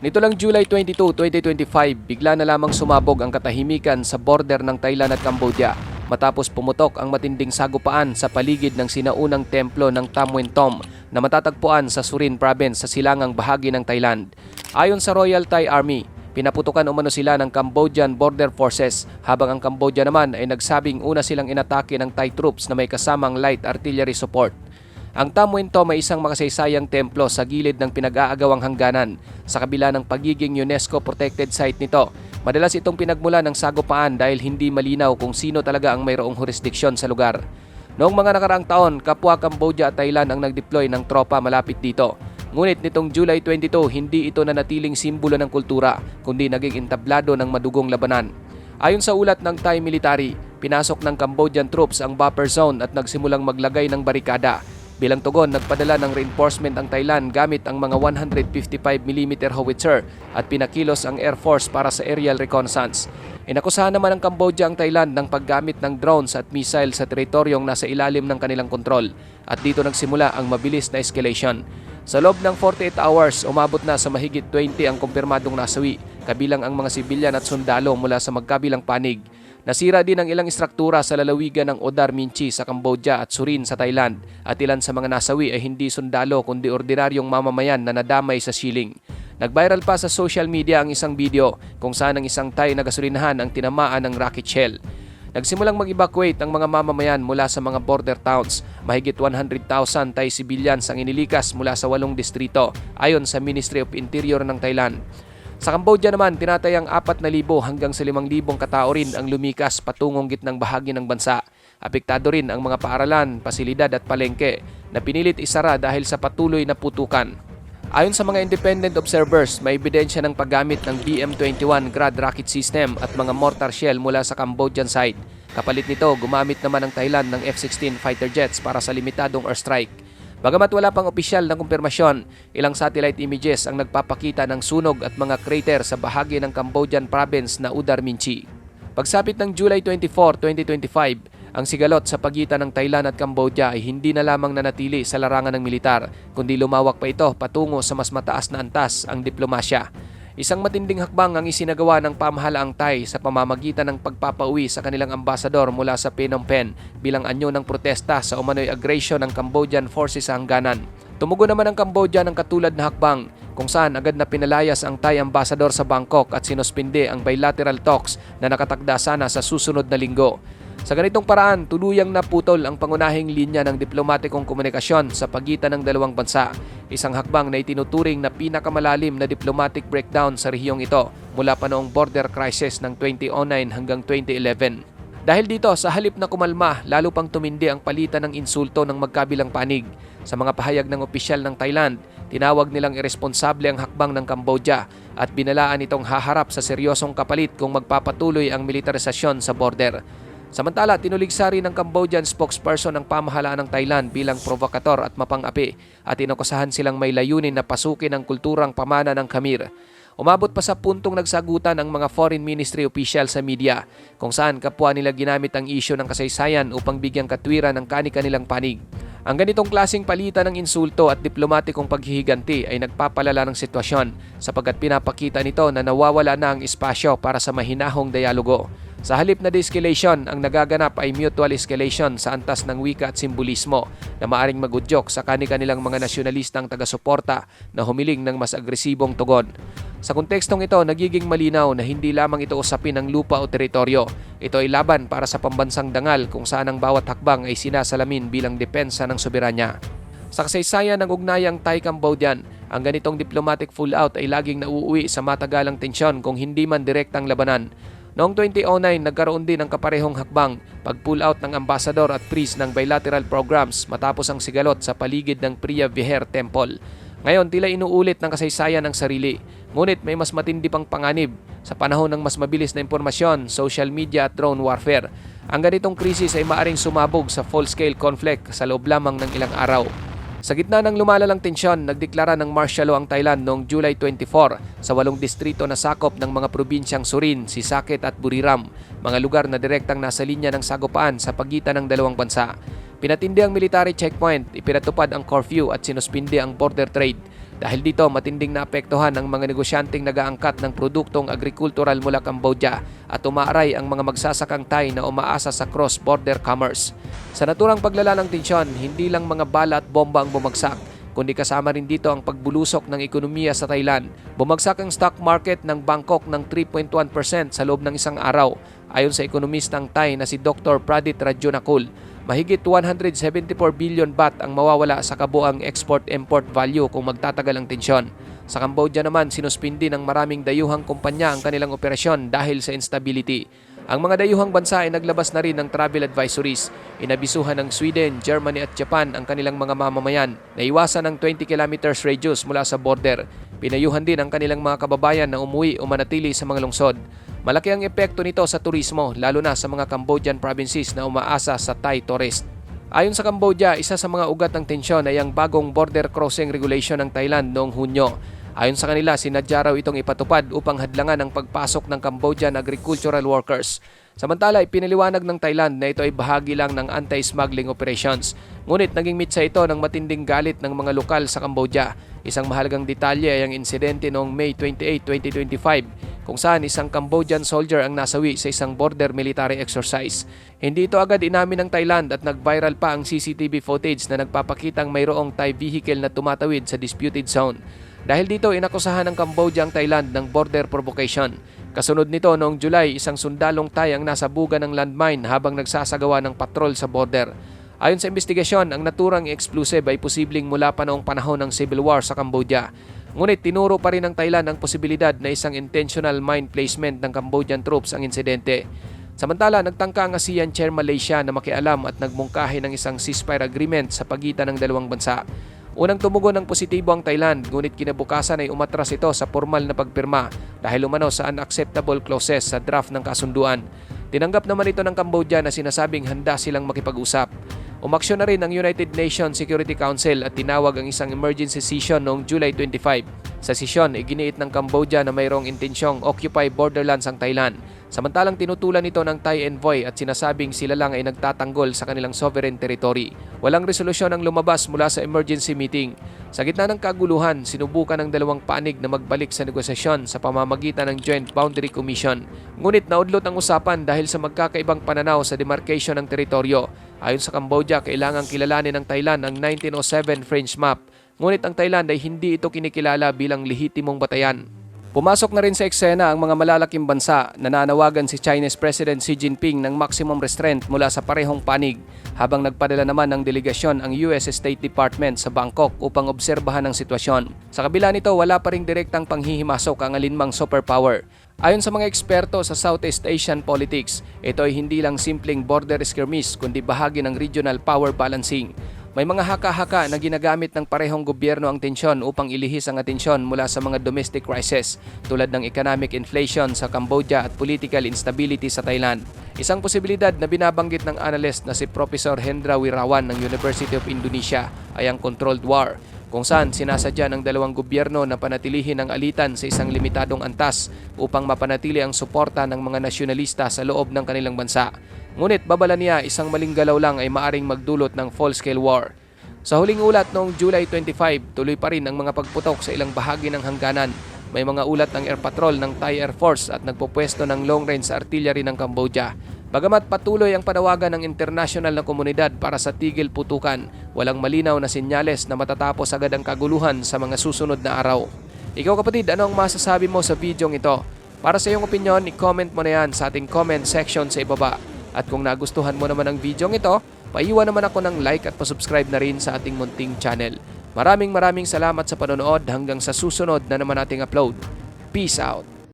Nito lang July 22, 2025, bigla na lamang sumabog ang katahimikan sa border ng Thailand at Cambodia matapos pumutok ang matinding sagupaan sa paligid ng sinaunang templo ng Tam Wen Tom na matatagpuan sa Surin Province sa silangang bahagi ng Thailand. Ayon sa Royal Thai Army, pinaputukan umano sila ng Cambodian Border Forces habang ang Cambodia naman ay nagsabing una silang inatake ng Thai troops na may kasamang light artillery support. Ang Tamwento may isang makasaysayang templo sa gilid ng pinag-aagawang hangganan sa kabila ng pagiging UNESCO protected site nito. Madalas itong pinagmula ng sagupaan dahil hindi malinaw kung sino talaga ang mayroong jurisdiksyon sa lugar. Noong mga nakaraang taon, kapwa Cambodia at Thailand ang nag-deploy ng tropa malapit dito. Ngunit nitong July 22, hindi ito nanatiling simbolo ng kultura, kundi naging entablado ng madugong labanan. Ayon sa ulat ng Thai military, pinasok ng Cambodian troops ang buffer zone at nagsimulang maglagay ng barikada Bilang tugon, nagpadala ng reinforcement ang Thailand gamit ang mga 155mm howitzer at pinakilos ang Air Force para sa aerial reconnaissance. Inakusahan naman ng Cambodia ang Thailand ng paggamit ng drones at missile sa teritoryong nasa ilalim ng kanilang kontrol at dito nagsimula ang mabilis na escalation. Sa loob ng 48 hours, umabot na sa mahigit 20 ang kumpirmadong nasawi, kabilang ang mga sibilyan at sundalo mula sa magkabilang panig. Nasira din ang ilang istruktura sa lalawigan ng Odar Minchi sa Cambodia at Surin sa Thailand at ilan sa mga nasawi ay hindi sundalo kundi ordinaryong mamamayan na nadamay sa siling. Nag-viral pa sa social media ang isang video kung saan ang isang Thai na gasolinahan ang tinamaan ng rocket shell. Nagsimulang mag-evacuate ang mga mamamayan mula sa mga border towns. Mahigit 100,000 Thai civilians ang inilikas mula sa walong distrito ayon sa Ministry of Interior ng Thailand. Sa Cambodia naman, tinatayang 4,000 hanggang sa 5,000 katao rin ang lumikas patungong gitnang bahagi ng bansa. Apektado rin ang mga paaralan, pasilidad at palengke na pinilit isara dahil sa patuloy na putukan. Ayon sa mga independent observers, may ebidensya ng paggamit ng BM-21 Grad rocket system at mga mortar shell mula sa Cambodian side. Kapalit nito, gumamit naman ng Thailand ng F-16 fighter jets para sa limitadong airstrike. Bagamat wala pang opisyal na kumpirmasyon, ilang satellite images ang nagpapakita ng sunog at mga crater sa bahagi ng Cambodian province na Udar Minchi. Pagsapit ng July 24, 2025, ang sigalot sa pagitan ng Thailand at Cambodia ay hindi na lamang nanatili sa larangan ng militar, kundi lumawak pa ito patungo sa mas mataas na antas ang diplomasya. Isang matinding hakbang ang isinagawa ng pamahalaang Thai sa pamamagitan ng pagpapauwi sa kanilang ambasador mula sa Phnom Penh bilang anyo ng protesta sa umano'y aggression ng Cambodian forces sa hangganan. Tumugon naman ang Cambodia ng katulad na hakbang kung saan agad na pinalayas ang Thai ambassador sa Bangkok at sinuspinde ang bilateral talks na nakatakda sana sa susunod na linggo. Sa ganitong paraan, tuluyang naputol ang pangunahing linya ng diplomatikong komunikasyon sa pagitan ng dalawang bansa. Isang hakbang na itinuturing na pinakamalalim na diplomatic breakdown sa rehiyong ito mula pa noong border crisis ng 2009 hanggang 2011. Dahil dito, sa halip na kumalma, lalo pang tumindi ang palitan ng insulto ng magkabilang panig. Sa mga pahayag ng opisyal ng Thailand, tinawag nilang irresponsable ang hakbang ng Cambodia at binalaan itong haharap sa seryosong kapalit kung magpapatuloy ang militarisasyon sa border. Samantala, tinuligsari ng Cambodian spokesperson ng pamahalaan ng Thailand bilang provokator at mapang-api at inakusahan silang may layunin na pasukin ang kulturang pamana ng Khmer. Umabot pa sa puntong nagsagutan ang mga foreign ministry official sa media kung saan kapwa nila ginamit ang isyo ng kasaysayan upang bigyang katwiran ng kani-kanilang panig. Ang ganitong klasing palitan ng insulto at diplomatikong paghihiganti ay nagpapalala ng sitwasyon sapagkat pinapakita nito na nawawala na ang espasyo para sa mahinahong dialogo. Sa halip na de-escalation, ang nagaganap ay mutual escalation sa antas ng wika at simbolismo na maaring magudyok sa kani-kanilang mga nasyonalistang taga-suporta na humiling ng mas agresibong tugon. Sa kontekstong ito, nagiging malinaw na hindi lamang ito usapin ng lupa o teritoryo. Ito ay laban para sa pambansang dangal kung saan ang bawat hakbang ay sinasalamin bilang depensa ng soberanya. Sa kasaysayan ng ugnayang Thai-Cambodian, ang ganitong diplomatic fallout ay laging nauuwi sa matagalang tensyon kung hindi man direktang labanan. Noong 2009, nagkaroon din ng kaparehong hakbang pag-pull out ng ambassador at priest ng bilateral programs matapos ang sigalot sa paligid ng Priya Viher Temple. Ngayon, tila inuulit ng kasaysayan ng sarili. Ngunit may mas matindi pang panganib sa panahon ng mas mabilis na impormasyon, social media at drone warfare. Ang ganitong krisis ay maaring sumabog sa full-scale conflict sa loob lamang ng ilang araw. Sa gitna ng lumalalang tensyon, nagdeklara ng martial law ang Thailand noong July 24 sa walong distrito na sakop ng mga probinsyang Surin, Sisaket at Buriram, mga lugar na direktang nasa linya ng sagupaan sa pagitan ng dalawang bansa. Pinatindi ang military checkpoint, ipinatupad ang curfew at sinuspindi ang border trade. Dahil dito matinding naapektuhan ang mga negosyanteng nagaangkat ng produktong agrikultural mula Cambodia at umaaray ang mga magsasakang Thai na umaasa sa cross-border commerce. Sa naturang paglala ng tensyon, hindi lang mga bala at bomba ang bumagsak, kundi kasama rin dito ang pagbulusok ng ekonomiya sa Thailand. Bumagsak ang stock market ng Bangkok ng 3.1% sa loob ng isang araw ayon sa ekonomistang Thai na si Dr. Pradit Rajonakul. Mahigit 174 billion baht ang mawawala sa kabuang export-import value kung magtatagal ang tensyon. Sa Cambodia naman, sinuspindi ng maraming dayuhang kumpanya ang kanilang operasyon dahil sa instability. Ang mga dayuhang bansa ay naglabas na rin ng travel advisories. Inabisuhan ng Sweden, Germany at Japan ang kanilang mga mamamayan na iwasan ng 20 kilometers radius mula sa border. Pinayuhan din ang kanilang mga kababayan na umuwi o manatili sa mga lungsod. Malaki ang epekto nito sa turismo lalo na sa mga Cambodian provinces na umaasa sa Thai tourist. Ayon sa Cambodia, isa sa mga ugat ng tensyon ay ang bagong border crossing regulation ng Thailand noong Hunyo. Ayon sa kanila, sinadya raw itong ipatupad upang hadlangan ang pagpasok ng Cambodian agricultural workers. Samantala, ipinaliwanag ng Thailand na ito ay bahagi lang ng anti-smuggling operations. Ngunit naging mitsa ito ng matinding galit ng mga lokal sa Cambodia. Isang mahalagang detalye ay ang insidente noong May 28, 2025 kung saan isang Cambodian soldier ang nasawi sa isang border military exercise. Hindi ito agad inamin ng Thailand at nag-viral pa ang CCTV footage na nagpapakitang mayroong Thai vehicle na tumatawid sa disputed zone. Dahil dito, inakusahan ng Cambodia ang Thailand ng border provocation. Kasunod nito, noong July, isang sundalong Thai ang nasa buga ng landmine habang nagsasagawa ng patrol sa border. Ayon sa investigasyon, ang naturang explosive ay posibleng mula pa noong panahon ng civil war sa Cambodia. Ngunit tinuro pa rin ng Thailand ang posibilidad na isang intentional mine placement ng Cambodian troops ang insidente. Samantala, nagtangka ang ASEAN Chair Malaysia na makialam at nagmungkahi ng isang ceasefire agreement sa pagitan ng dalawang bansa. Unang tumugon ng positibo ang Thailand, ngunit kinabukasan ay umatras ito sa formal na pagpirma dahil umano sa unacceptable clauses sa draft ng kasunduan. Tinanggap naman ito ng Cambodia na sinasabing handa silang makipag-usap. Umaksyon na rin ang United Nations Security Council at tinawag ang isang emergency session noong July 25. Sa sesyon, iginiit ng Cambodia na mayroong intensyong occupy borderlands ang Thailand. Samantalang tinutulan ito ng Thai envoy at sinasabing sila lang ay nagtatanggol sa kanilang sovereign territory. Walang resolusyon ang lumabas mula sa emergency meeting. Sa gitna ng kaguluhan, sinubukan ng dalawang panig na magbalik sa negosasyon sa pamamagitan ng Joint Boundary Commission. Ngunit naudlot ang usapan dahil sa magkakaibang pananaw sa demarcation ng teritoryo. Ayon sa Cambodia, kailangang kilalanin ng Thailand ang 1907 French map. Ngunit ang Thailand ay hindi ito kinikilala bilang lehitimong batayan. Pumasok na rin sa eksena ang mga malalaking bansa na nanawagan si Chinese President Xi Jinping ng maximum restraint mula sa parehong panig habang nagpadala naman ng delegasyon ang US State Department sa Bangkok upang obserbahan ang sitwasyon. Sa kabila nito, wala pa ring direktang panghihimasok ang alinmang superpower. Ayon sa mga eksperto sa Southeast Asian politics, ito ay hindi lang simpleng border skirmish kundi bahagi ng regional power balancing. May mga haka-haka na ginagamit ng parehong gobyerno ang tensyon upang ilihis ang atensyon mula sa mga domestic crisis tulad ng economic inflation sa Cambodia at political instability sa Thailand. Isang posibilidad na binabanggit ng analyst na si Professor Hendra Wirawan ng University of Indonesia ay ang controlled war kung saan sinasadya ng dalawang gobyerno na panatilihin ang alitan sa isang limitadong antas upang mapanatili ang suporta ng mga nasyonalista sa loob ng kanilang bansa. Ngunit babala niya isang maling galaw lang ay maaring magdulot ng full-scale war. Sa huling ulat noong July 25, tuloy pa rin ang mga pagputok sa ilang bahagi ng hangganan. May mga ulat ng Air Patrol ng Thai Air Force at nagpupwesto ng long-range artillery ng Cambodia. Bagamat patuloy ang panawagan ng international na komunidad para sa tigil putukan, walang malinaw na sinyales na matatapos agad ang kaguluhan sa mga susunod na araw. Ikaw kapatid, ano ang masasabi mo sa videong ito? Para sa iyong opinion, i-comment mo na yan sa ating comment section sa ibaba. At kung nagustuhan mo naman ang videong ito, paiwan naman ako ng like at pasubscribe na rin sa ating munting channel. Maraming maraming salamat sa panonood hanggang sa susunod na naman ating upload. Peace out!